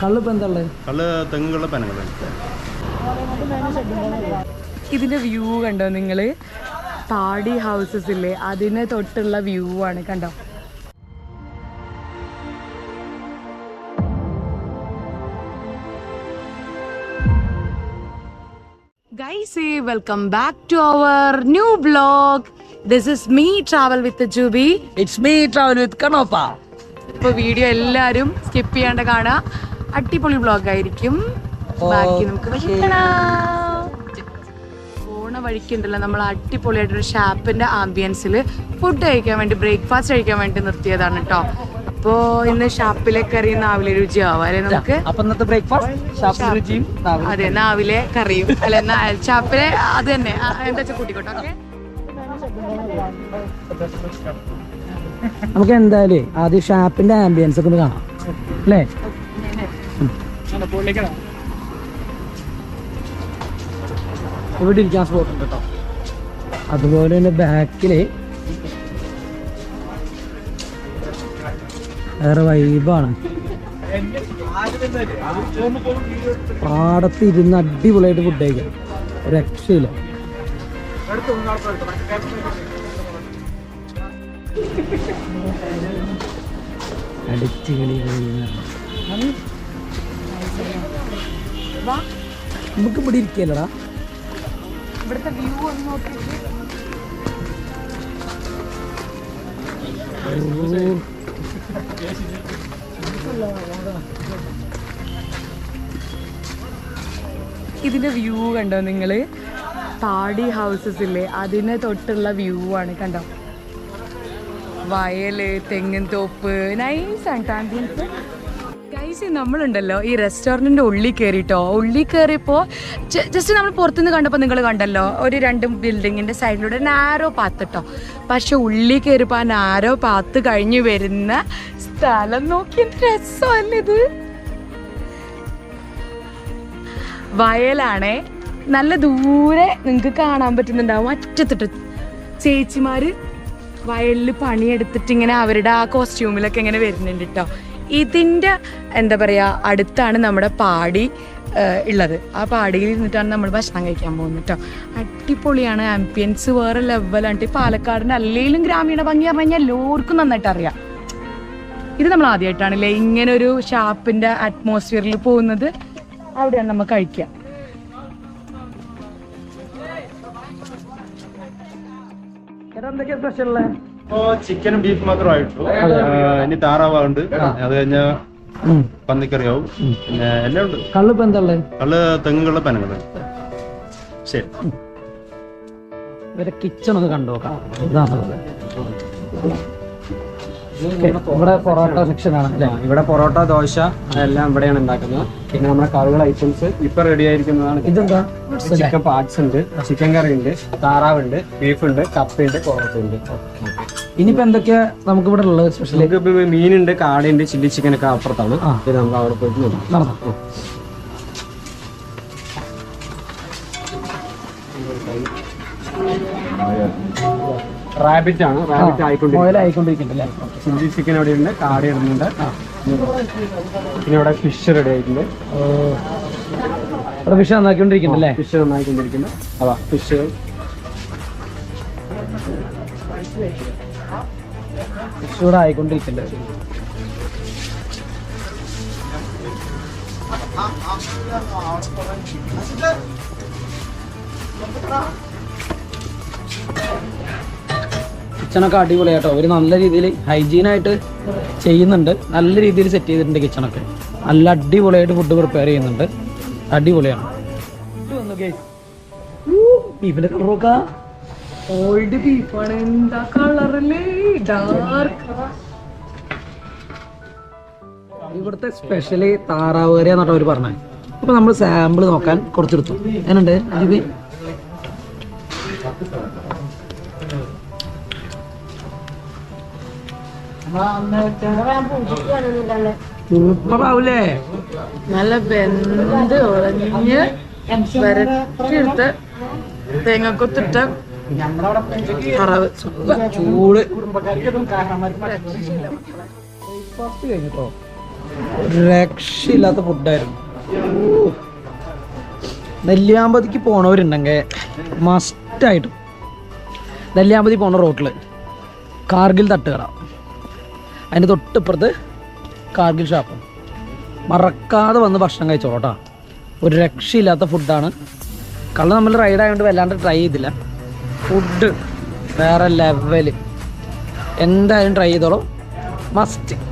കള്ളിപ്പോൾ എന്താ ഉള്ളത് കള്ള് തെങ്ങുകളുടെ പനകളുണ്ട് ഇതിന്റെ വ്യൂ കണ്ടോ നിങ്ങൾ താടി ഹൗസസ് ഇല്ലേ? അതിനെ തൊട്ടുള്ള വ്യൂ ആണ് കണ്ടോ? Guys welcome back to our new blog this is me travel with Jubi it's me travel with കണോപ്പ ഇപ്പൊ വീഡിയോ എല്ലാരും സ്കിപ്പ് ചെയ്യാണ്ട് കാണാ. അടിപൊളി ബ്ലോഗ് ആയിരിക്കും ബാക്കി നമുക്ക്. പോണ വഴിക്കുണ്ടല്ലോ നമ്മൾ അടിപൊളിയായിട്ടൊരു ഷാപ്പിന്റെ ആംബിയൻസിൽ ഫുഡ് കഴിക്കാൻ വേണ്ടി ബ്രേക്ക്ഫാസ്റ്റ് കഴിക്കാൻ വേണ്ടി നിർത്തിയതാണ് കേട്ടോ അപ്പോ ഇന്ന് ഷാപ്പിലെ കറി നാവിലെ രുചിയാവും അല്ലെ നമുക്ക്? ബ്രേക്ക്ഫാസ്റ്റ് രുചിയും അതെ നാവിലെ കറിയും. അല്ലെ ഷാപ്പിലെ അത് തന്നെ. എന്താ വെച്ചാൽ കൂട്ടിക്കോട്ടെ ഓക്കെ? നമുക്ക് എന്തായാലും ആദ്യം ഷാപ്പിന്റെ ആംബിയൻസ് ഒക്കെ ഒന്ന് കാണാം. അല്ലേ? അതുപോലെ തന്നെ ബാക്കിൽ വേറെ വൈബാണ് പാടത്ത് ഇരുന്ന് അടിപൊളിയായിട്ട് ഫുഡ് കഴിക്കാം. രക്ഷയില്ല. അടിച്ചു കളി നമുക്ക് ഇവിടെ ഇരിക്കല്ലടാ. ഇവിടുത്തെ വ്യൂ ഒന്ന് നോക്കിയിട്ട്. ഇതിന്റെ വ്യൂ കണ്ടോ നിങ്ങൾ? താടി ഹൗസസ് ഇല്ലേ? അതിനെ തൊട്ടുള്ള വ്യൂ ആണ് കണ്ടോ? വയൽ തെങ്ങിൻ തോപ്പ് നൈസ് ആണ് ആംബിയൻസ് ഗൈസ് നമ്മളുണ്ടല്ലോ ഈ റെസ്റ്റോറന്റിന്റെ ഉള്ളിൽ കയറിട്ടോ ഉള്ളിൽ കയറിയപ്പോൾ ജസ്റ്റ് നമ്മൾ പുറത്തുനിന്ന് കണ്ടപ്പോൾ നിങ്ങൾ കണ്ടല്ലോ ഒരു രണ്ട് ബിൽഡിങ്ങിന്റെ സൈഡിലൂടെ നാരോ പാത്ത് കേട്ടോ പക്ഷെ ഉള്ളിൽ കയറിയപ്പോൾ ആ നാരോ പാത്ത് കഴിഞ്ഞ് വരുന്ന സ്ഥലം നോക്കി എന്ത് ഇത്. വയലാണേ നല്ല ദൂരെ നിങ്ങൾക്ക് കാണാൻ പറ്റുന്നുണ്ടാവും. അറ്റത്തിട്ട് ചേച്ചിമാര് വയലിൽ പണിയെടുത്തിട്ട് ഇങ്ങനെ അവരുടെ ആ കോസ്റ്റ്യൂമിലൊക്കെ ഇങ്ങനെ വരുന്നുണ്ട് കേട്ടോ ഇതിന്റെ എന്താ പറയുക അടുത്താണ് നമ്മുടെ പാടി ഉള്ളത്. ആ പാടിയിൽ ഇരുന്നിട്ടാണ് നമ്മൾ ഭക്ഷണം കഴിക്കാൻ പോകുന്നത് കേട്ടോ അടിപൊളിയാണ് ആംബിയൻസ് വേറെ ലെവലാണ് ഈ പാലക്കാടിന്റെ അല്ലെങ്കിലും ഗ്രാമീണ ഭംഗി പറഞ്ഞു കഴിഞ്ഞാൽ എല്ലാവർക്കും നന്നായിട്ട് അറിയാം. ഇത് നമ്മൾ ആദ്യമായിട്ടാണല്ലേ ഇങ്ങനെ ഒരു ഷാപ്പിന്റെ അറ്റ്മോസ്ഫിയറിൽ പോകുന്നത്. അവിടെയാണ് നമ്മൾ കഴിക്കുക. എന്തൊക്കെയാ സ്പെഷ്യൽ ഇപ്പോ ചിക്കനും ബീഫ് മാത്രമായിട്ടു ഇനി താറാവുണ്ട് അത് കഴിഞ്ഞ പന്നിക്കറിയാവും. പിന്നെ എല്ലാം ഉണ്ട്. കള്ളിപ്പോൾ എന്താ കള്ള് തെങ്ങുകളുടെ പനങ്ങൾ. ശരി. ഇവരെ കിച്ചൺ ഒന്ന് കണ്ടു നോക്കാം. ഇതാണുള്ളത് ഇവിടെ പൊറോട്ട സെക്ഷൻ ആണ് അല്ലേ? ഇവിടെ പൊറോട്ട ദോശ എല്ലാം ഇവിടെയാണ് ഉണ്ടാക്കുന്നത്. പിന്നെ നമ്മുടെ കറികൾ ഐറ്റംസ് ഇപ്പൊ റെഡി ആയിരിക്കുന്നതാണ്. ഇതെന്താ? ചിക്കൻ പാർട്സ് ഉണ്ട് ചിക്കൻ കറി ഉണ്ട് താറാവ് ഉണ്ട് ബീഫ് ഉണ്ട് കപ്പയുണ്ട് പൊറോട്ട ഉണ്ട്. ഇനിയിപ്പോ എന്തൊക്കെയാ നമുക്ക് ഇവിടെ ഉള്ളത് സ്പെഷ്യൽ മീനുണ്ട് കാടയുണ്ട് ചില്ലി ചിക്കൻ ഒക്കെ അപ്പുറത്താണ്. നമുക്ക് അവിടെ പോയിട്ട് നോക്കാം. റാബിറ്റ് ആണ്. റാബിറ്റ് ആയിക്കൊണ്ടിരിക്കുന്നത് ചില്ലി ചിക്കൻ അവിടെ ഉണ്ട് കാട ഇടുന്നുണ്ട്. പിന്നെ അവിടെ ഫിഷ് റെഡി ആയിട്ടുണ്ട്. ഫിഷ് നന്നാക്കിക്കൊണ്ടിരിക്കുന്നുണ്ട് അല്ലേ? ഫിഷ് നന്നാക്കിക്കൊണ്ടിരിക്കുന്നു അതാ ഫിഷ് ഫിഷ് ഇവിടെ ആയിക്കൊണ്ടിരിക്കുന്നുണ്ട്. കിച്ചണൊക്കെ അടിപൊളിയാട്ടോ അവർ നല്ല രീതിയിൽ ഹൈജീനായിട്ട് ചെയ്യുന്നുണ്ട്. നല്ല രീതിയിൽ സെറ്റ് ചെയ്തിട്ടുണ്ട് കിച്ചണൊക്കെ. നല്ല അടിപൊളിയായിട്ട് ഫുഡ് പ്രിപ്പയർ ചെയ്യുന്നുണ്ട്. അടിപൊളിയാണ്. ബീഫിന്റെ കളറൊക്കെ ഓൾഡ് ബീഫാണ് എന്താ കളറല്ലേ ഡാർക്ക് ഇവിടുത്തെ സ്പെഷ്യലി താറാവ് കറി എന്നാട്ടോ അവർ പറഞ്ഞത് അപ്പൊ നമ്മൾ സാമ്പിൾ നോക്കാൻ കുറച്ചെടുത്തു. എന്നുണ്ട് അജിബി സൂപ്പറാവൂലേ നല്ല വെന്ത് ഉറഞ്ഞ് വരട്ടിയെടുത്ത് തേങ്ങക്കൊത്തിട്ട കറവ് ചൂട്. കഴിഞ്ഞിട്ടോ രക്ഷയില്ലാത്ത ഫുഡായിരുന്നു. നെല്ലിയാമ്പതിക്ക് പോണവരുണ്ടെങ്കിൽ മസ്റ്റായിട്ടും. നെല്ലിയാമ്പതി പോണ റോട്ടിൽ കാർഗിൽ തട്ടുകട. അതിന്റെ തൊട്ടിപ്പുറത്ത് കാർഗിൽ ഷാപ്പ്. മറക്കാതെ വന്ന് ഭക്ഷണം കഴിച്ചോളൂ ഒരു രക്ഷയില്ലാത്ത ഫുഡാണ്. കള്ള നമ്മൾ റൈഡ് ആയതുകൊണ്ട് വല്ലാണ്ട് ട്രൈ ചെയ്തില്ല. ഫുഡ് വേറെ ലെവൽ എന്തായാലും ട്രൈ ചെയ്തോളൂ. മസ്റ്റ്